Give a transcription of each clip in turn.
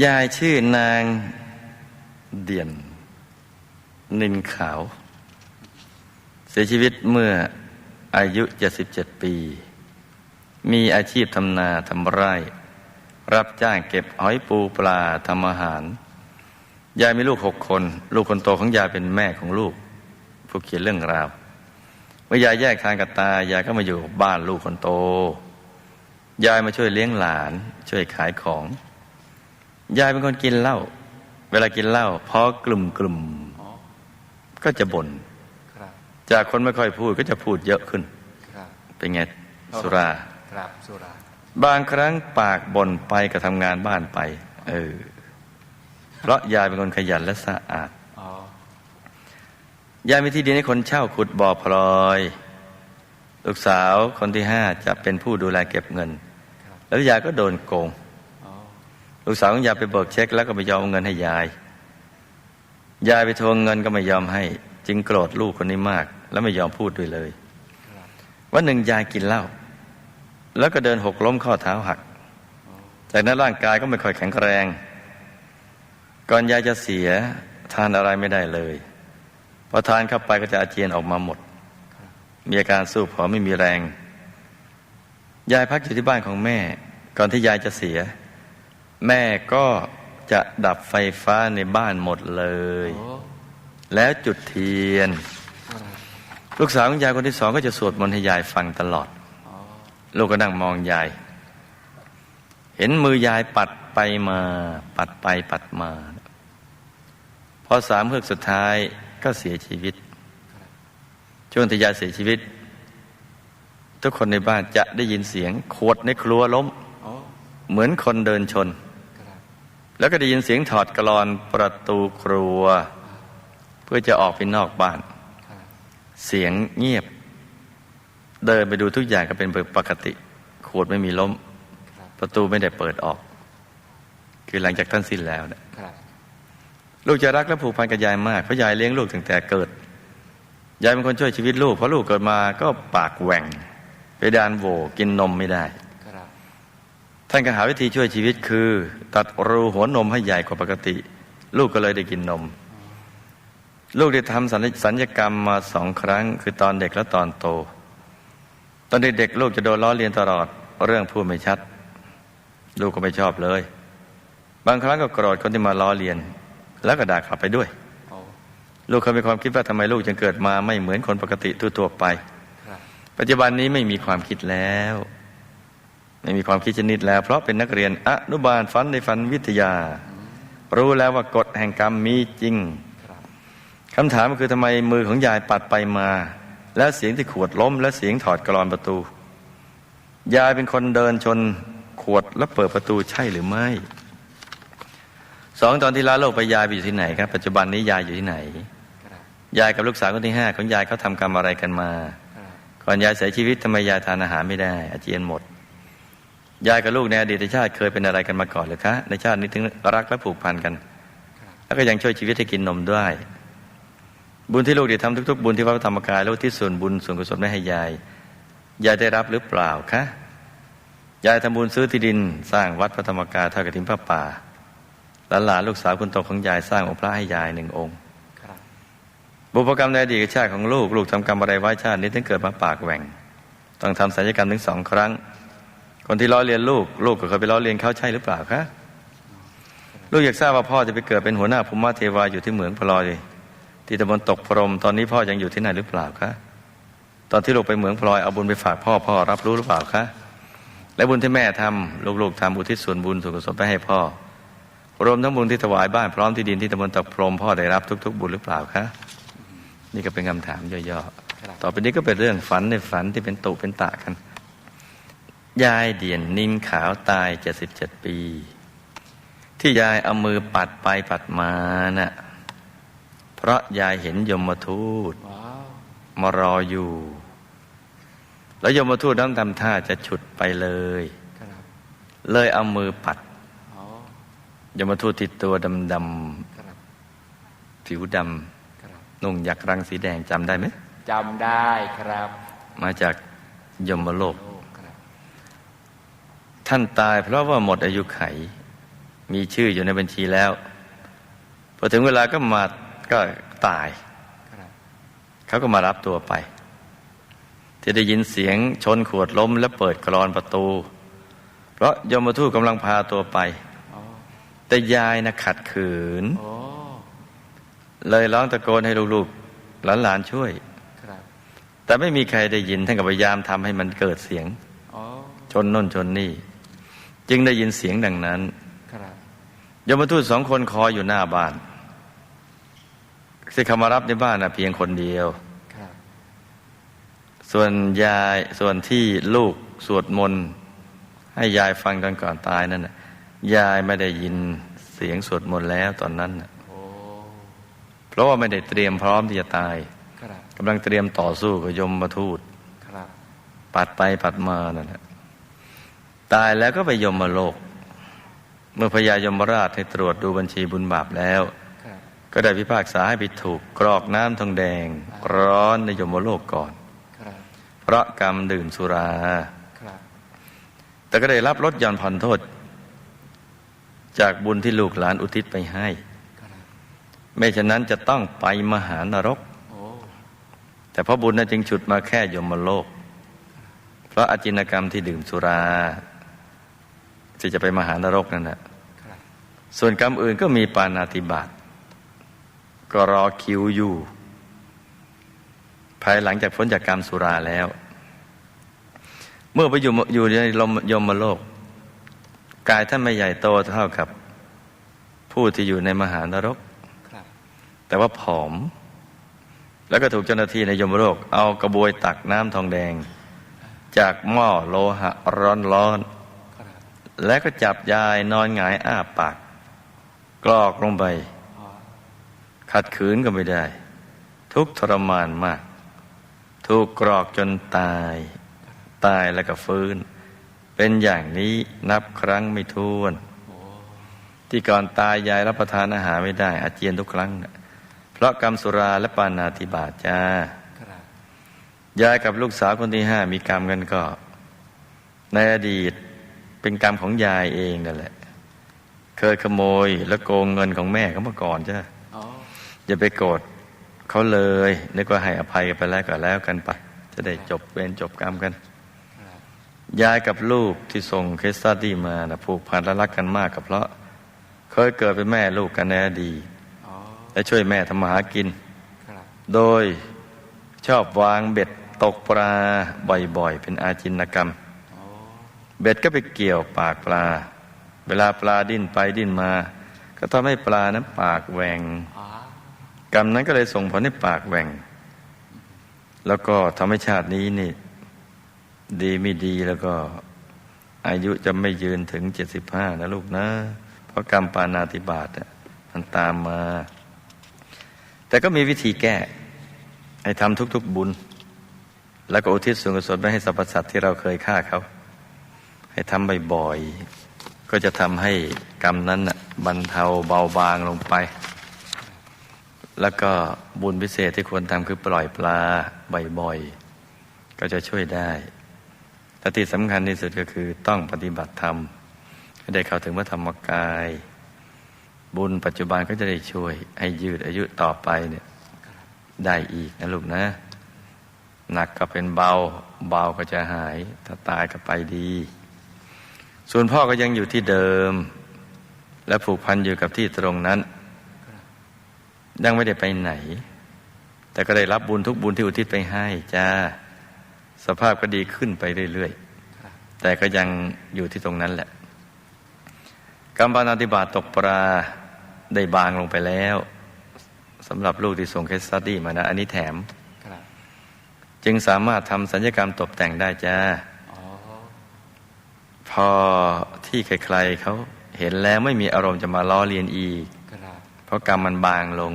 ยายชื่อนางเดียน นินขาว เสียชีวิตเมื่ออายุ 77 ปี มีอาชีพทำนาทำไร่ รับจ้างเก็บหอยปูปลาทำอาหาร ยายมีลูกหกคน ลูกคนโตของยายเป็นแม่ของลูก ผู้เขียนเรื่องราว เมื่อยายแยกทางกับตายายก็มาอยู่บ้านลูกคนโต ยายมาช่วยเลี้ยงหลาน ช่วยขายของ ยายเป็นคนกินเหล้าเวลากินเหล้าพอกลุ่มกลุ่มก็จะบน่นครับจากคนไม่ค่อยพูดก็จะพูดเยอะขึ้นครับเป็นไงสุราครับสุรา บางครั้งปากบ่นไปก็ทำงานบ้านไป เออ เพราะยายเป็นคนขยันและสะอาดอ๋อยายมีที่ดินให้คนเช่าขุดบ่อพลอย ลูกสาวคนที่ห้าจะเป็นผู้ดูแลเก็บเงินครับแล้วยายก็โดนโกงอ๋อ ลูกสาวของยายไปเบิกเช็คแล้วก็ไม่ยอมเอาเงินให้ยาย ยายไปทวงเงินก็ไม่ยอมให้ จึงโกรธลูกคนนี้มาก แล้วไม่ยอมพูดด้วยเลยวันหนึ่งยายกินเหล้าแล้วก็เดินหกล้มข้อเท้าหัก จากนั้นร่างกายก็ไม่ค่อยแข็งแรง ก่อนยายจะเสียทานอะไรไม่ได้เลยพอทานเข้าไปก็จะอาเจียนออกมาหมด มีอาการสู้ผอมไม่มีแรง ยายพักอยู่ที่บ้านของแม่ ก่อนที่ยายจะเสีย แม่ก็จะดับไฟฟ้าในบ้านหมดเลยโอ้แล้วจุดเทียนครับลูกสาวของยายคนที่สองก็จะสวดมนต์ให้ยายฟังตลอดอ๋อลูกก็นั่งมองยาย เห็นมือยายปัดไปมา ปัดไปปัดมา พอสามเฮือกสุดท้ายก็เสียชีวิต ช่วงที่ยายเสียชีวิต ทุกคนในบ้านจะได้ยินเสียงขวดในครัวล้มอ๋อเหมือนคนเดินชนครับ แล้วก็ได้ยินเสียงถอดกรอนประตูครัว เพื่อจะออกไปนอกบ้านครับเสียงเงียบ เดินไปดูทุกอย่างก็เป็นปกติ ขวดไม่มีล้มครับประตูไม่ได้เปิดออก คือหลังจากท่านสิ้นแล้วเนี่ยครับลูกจะรักและผูกพันกับยายมากเพราะยายเลี้ยงลูกตั้งแต่เกิดยายเป็นคนช่วยชีวิตลูกเพราะลูกเกิดมาก็ปากแหว่งไปดานโหวกินนมไม่ได้ครับ ท่านก็หาวิธีช่วยชีวิตคือ ตัดรูหัวนมให้ใหญ่กว่าปกติ ลูกก็เลยได้กินนม ลูกได้ทำศัลยศัลยกรรมมาสองครั้ง คือตอนเด็กและตอนโต ตอนเด็กๆลูกจะโดนล้อเลียนตลอดเรื่องพูดไม่ชัด ลูกก็ไม่ชอบเลย บางครั้งก็โกรธคนที่มาล้อเลียน แล้วก็ด่ากลับไปด้วย ลูกเคยมีความคิดว่าทำไมลูกจึงเกิดมาไม่เหมือนคนปกติทั่วๆไป ปัจจุบันนี้ไม่มีความคิดแล้ว ไม่มีความคิดชนิดแล้ว เพราะเป็นนักเรียนอนุบาลฟันในฟันวิทยา รู้แล้วว่ากฎแห่งกรรมมีจริงคำถามคือทำไมมือของยายปัดไปมา แล้วเสียงที่ขวดล้ม และเสียงถอดกรอนประตู ยายเป็นคนเดินชนขวดแล้วเปิดประตูใช่หรือไม่สองตอนที่ลาโลกไปยายไปอยู่ที่ไหนครับ ปัจจุบันนี้ยายอยู่ที่ไหน ยายกับลูกสาวคนที่ห้าของยายเขาทำกรรมอะไรกันมา ก่อนยายเสียชีวิตทำไมยายทานอาหารไม่ได้ อาเจียนหมด ยายกับลูกในอดีตชาติเคยเป็นอะไรกันมาก่อนหรือคะในชาตินี้ถึงรักและผูกพันกัน แล้วก็ยังช่วยชีวิตให้กินนมด้วย บุญที่ลูกได้ทำทุกๆ บุญที่พระธรรมกายแล้วที่ส่วนบุญส่วนกุศลไม่ให้ยายยายได้รับหรือเปล่าคะยายทำบุญซื้อที่ดินสร้างวัดพระธรรมกายทอดกระถิ่นพระป่าหลานลูกสาวคนโตของยายสร้างองค์พระให้ยายหนึ่งองค์บุพกรรมในอดีตชาติของลูก ลูกทำกรรมอะไรไว้ชาตินี้ถึงเกิดมาปากแหว่ง ต้องทำศัลยกรรมถึงสองครั้ง คนที่ล้อเลียนลูก ลูกก็เคยไปล้อเลียนเขาใช่หรือเปล่าคะลูกอยากทราบว่าพ่อจะไปเกิดเป็นหัวหน้าภูมิเทวาอยู่ที่เหมืองพลอยที่ตำบลตกพรมตอนนี้พ่อยังอยู่ที่ไหนหรือเปล่าคะตอนที่ลูกไปเหมืองพลอยเอาบุญไปฝากพ่อพ่อรับรู้หรือเปล่าคะและบุญที่แม่ทำลูกๆทำอุทิศส่วนบุญส่วนกุศลไปให้พ่อ รวมทั้งบุญที่ถวายบ้านพร้อมที่ดินที่ตำบลตกพรมพ่อได้รับทุก ๆ บุญหรือเปล่าคะนี่ก็เป็นคำถามย่อๆต่อไปนี้ก็เป็นเรื่องฝันในฝันที่เป็นตุเป็นตะกัน ยายเดียนนินขาวตายเจ็ดสิบเจ็ดปี ที่ยายเอามือปัดไปปัดมาน่ะเพราะยายเห็นยมทูตว้าวมารออยู่ แล้วยมทูตนั้นทำท่าจะฉุดไปเลยครับเลยเอามือปัดอ๋อยมทูตติดตัวดำครับๆผิวดครับำนุ่งยักษ์รังสีแดงจำได้ไหมจำได้ครับ มาจากยมโลกโอ้ครับ ท่านตายเพราะว่าหมดอายุไข มีชื่ออยู่ในบัญชีแล้ว พอถึงเวลาก็มาก็ตายครับเขาก็มารับตัวไป ที่ได้ยินเสียงชนขวดล้มและเปิดกรอนประตู เพราะยมทูตกำลังพาตัวไปโอ้แต่ยายนะขัดขืนโอ้เลยร้องตะโกนให้ลูกๆหลานๆช่วยครับแต่ไม่มีใครได้ยินท่านก็พยายามทำให้มันเกิดเสียงโอ้ชนน่นชนนี่ จึงได้ยินเสียงดังนั้นครับยมทูตสองคนคอยอยู่หน้าบ้านที่เขามารับในบ้านนะเพียงคนเดียวครับส่วนยายส่วนที่ลูกสวดมนต์ให้ยายฟังตอนก่อนตายนั่นน่ะยายไม่ได้ยินเสียงสวดมนต์แล้วตอนนั้นน่ะโอ้เพราะว่าไม่ได้เตรียมพร้อมที่จะตายครับกำลังเตรียมต่อสู้กับยมมาทูตครับปัดไปปัดมานั่นแหละ ตายแล้วก็ไปยมมาโลก เมื่อพญายมราชให้ตรวจดูบัญชีบุญบาปแล้วครับก็ได้พิพากษาให้ไปถูกกรอกน้ำทองแดง ร้อนในยมโลกก่อนครับเพราะกรรมดื่มสุราครับแต่ก็ได้รับลดหย่อนผ่อนโทษ จากบุญที่ลูกหลานอุทิศไปให้ครับไม่ฉะนั้นจะต้องไปมหานรกโอ้แต่เพราะบุญนั้นจึงฉุดมาแค่ยมโลก เพราะอาจินกรรมที่ดื่มสุรา ที่จะไปมหานรกนั่นแหละครับส่วนกรรมอื่นก็มีปานาติบาตก็รอคิวอยู่ ภายหลังจากพ้นจากกรรมสุราแล้ว เมื่อไปอยู่อยู่ในลมยมโลก กายท่านไม่ใหญ่โตเท่ากับ ผู้ที่อยู่ในมหานรกครับแต่ว่าผอม แล้วก็ถูกเจ้าหน้าที่ในยมโลก เอากระบวยตักน้ำทองแดง จากหม้อโลหะร้อนๆครับ และก็จับยายนอนหงายอ้าปาก กรอกลงไปอ๋อขัดขืนก็ไม่ได้ ทุกข์ทรมานมาก ถูกกรอกจนตาย ตายแล้วก็ฟื้น เป็นอย่างนี้นับครั้งไม่ถ้วนโอ้ที่ก่อนตายยายรับประทานอาหารไม่ได้ อาเจียนทุกครั้งน่ะเพราะกรรมสุราและปานาติบาตจ้าครับยายกับลูกสาวคนที่ห้ามีกรรมกันก็ ในอดีต เป็นกรรมของยายเองนั่นแหละ เคยขโมยและโกงเงินของแม่เขามาก่อนจ้าอ๋ออย่าไปโกรธเขาเลยนึกว่าให้อภัยกันไปแล้วก็แล้วกันไป จะได้จบเวรจบกรรมกันครับยายกับลูกที่ส่งเคสสตัดดี้มานะผูกพันและรักกันมากกับเพราะ เคยเกิดเป็นแม่ลูกกันในอดีตอ๋อและช่วยแม่ทำมาหากินครับโดยชอบวางเบ็ดตกปลาบ่อยๆ เป็นอาจินกรรมโอ้ เบ็ดก็ไปเกี่ยวปากปลา เวลาปลาดิ้นไปดิ้นมา ก็ทำให้ปลานั้นปากแหวงกรรมนั้นก็เลยส่งผลให้ปากแหว่งแล้วก็ทำให้ชาตินี้นี่ ดีไม่ดีแล้วก็ อายุจะไม่ยืนถึงเจ็ดสิบห้านะลูกนะ เพราะกรรมปานาติบาตมันตามมา แต่ก็มีวิธีแก้ ให้ทำทุก ๆบุญ แล้วก็อุทิศส่วนกุศลไปให้สรรพสัตว์ที่เราเคยฆ่าเขา ให้ทำบ่อยๆ ก็จะทำให้กรรมนั้นบรรเทาเบาบางลงไป แล้วก็บุญพิเศษที่ควรทำคือปล่อยปลาบ่อยๆ ก็จะช่วยได้แต่ที่สำคัญที่สุดก็คือต้องปฏิบัติธรรมให้ได้เข้าถึงพระธรรมกาย บุญปัจจุบันก็จะได้ช่วย ให้ยืดอายุต่อไปเนี่ยได้อีกนะลูกนะ หนักก็เป็นเบา เบาก็จะหาย ถ้าตายก็ไปดี ส่วนพ่อก็ยังอยู่ที่เดิม และผูกพันอยู่กับที่ตรงนั้น ยังไม่ได้ไปไหน แต่ก็ได้รับบุญทุกบุญที่อุทิศไปให้จ้าสภาพก็ดีขึ้นไปเรื่อยๆ แต่ก็ยังอยู่ที่ตรงนั้นแหละกรรมปานาติบาตตกปลาได้บางลงไปแล้วสำหรับลูกที่ส่งเคสตัดดี้มานะ อันนี้แถม จึงสามารถทำสัญญกรรมตกแต่งได้จ้า พอที่ใครๆเขาเห็นแล้วไม่มีอารมณ์จะมาล้อเลียนอีกครับเพราะกรรมมันบางลง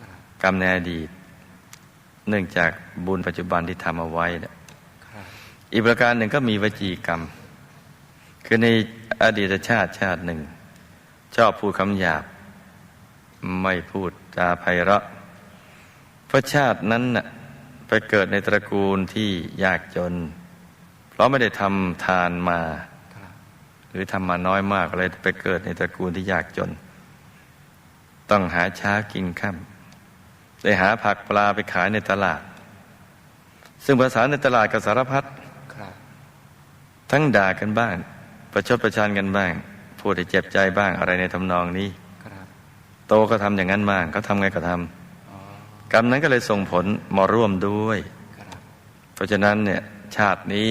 ครับกรรมในอดีต เนื่องจากบุญปัจจุบันที่ทำเอาไว้เนี่ยครับอีกประการหนึ่งก็มีวจีกรรม คือในอดีตชาติชาติหนึ่ง ชอบพูดคำหยาบ ไม่พูดจาไพเราะเพราะชาตินั้นน่ะไปเกิดในตระกูลที่ยากจน เพราะไม่ได้ทำทานมา ครับรือทำมาน้อยมากเลยไปเกิดในตระกูลที่ยากจน ต้องหาเช้ากินค่ำได้หาผักปลาไปขายในตลาด ซึ่งภาษาในตลาดกับสารพัดครับทั้งด่ากันบ้าง ประชดประชันกันบ้าง พูดให้เจ็บใจบ้างอะไรในทำนองนี้ครับโตก็ทำอย่างนั้นบ้างเขาทำไงก็ทอ๋อำกรรมนั้นก็เลยส่งผลมาร่วมด้วยครับเพราะฉะนั้นเนี่ยชาตินี้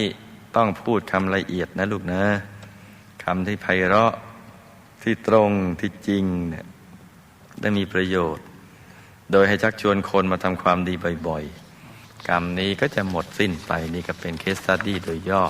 ต้องพูดคำละเอียดนะลูกนะ คำที่ไพเราะที่ตรงที่จริงเนี่ยได้มีประโยชน์ โดยให้ชักชวนคนมาทำความดีบ่อยๆ กรรมนี้ก็จะหมดสิ้นไปนี่ก็เป็นเคสตัดดี้โดยย่อ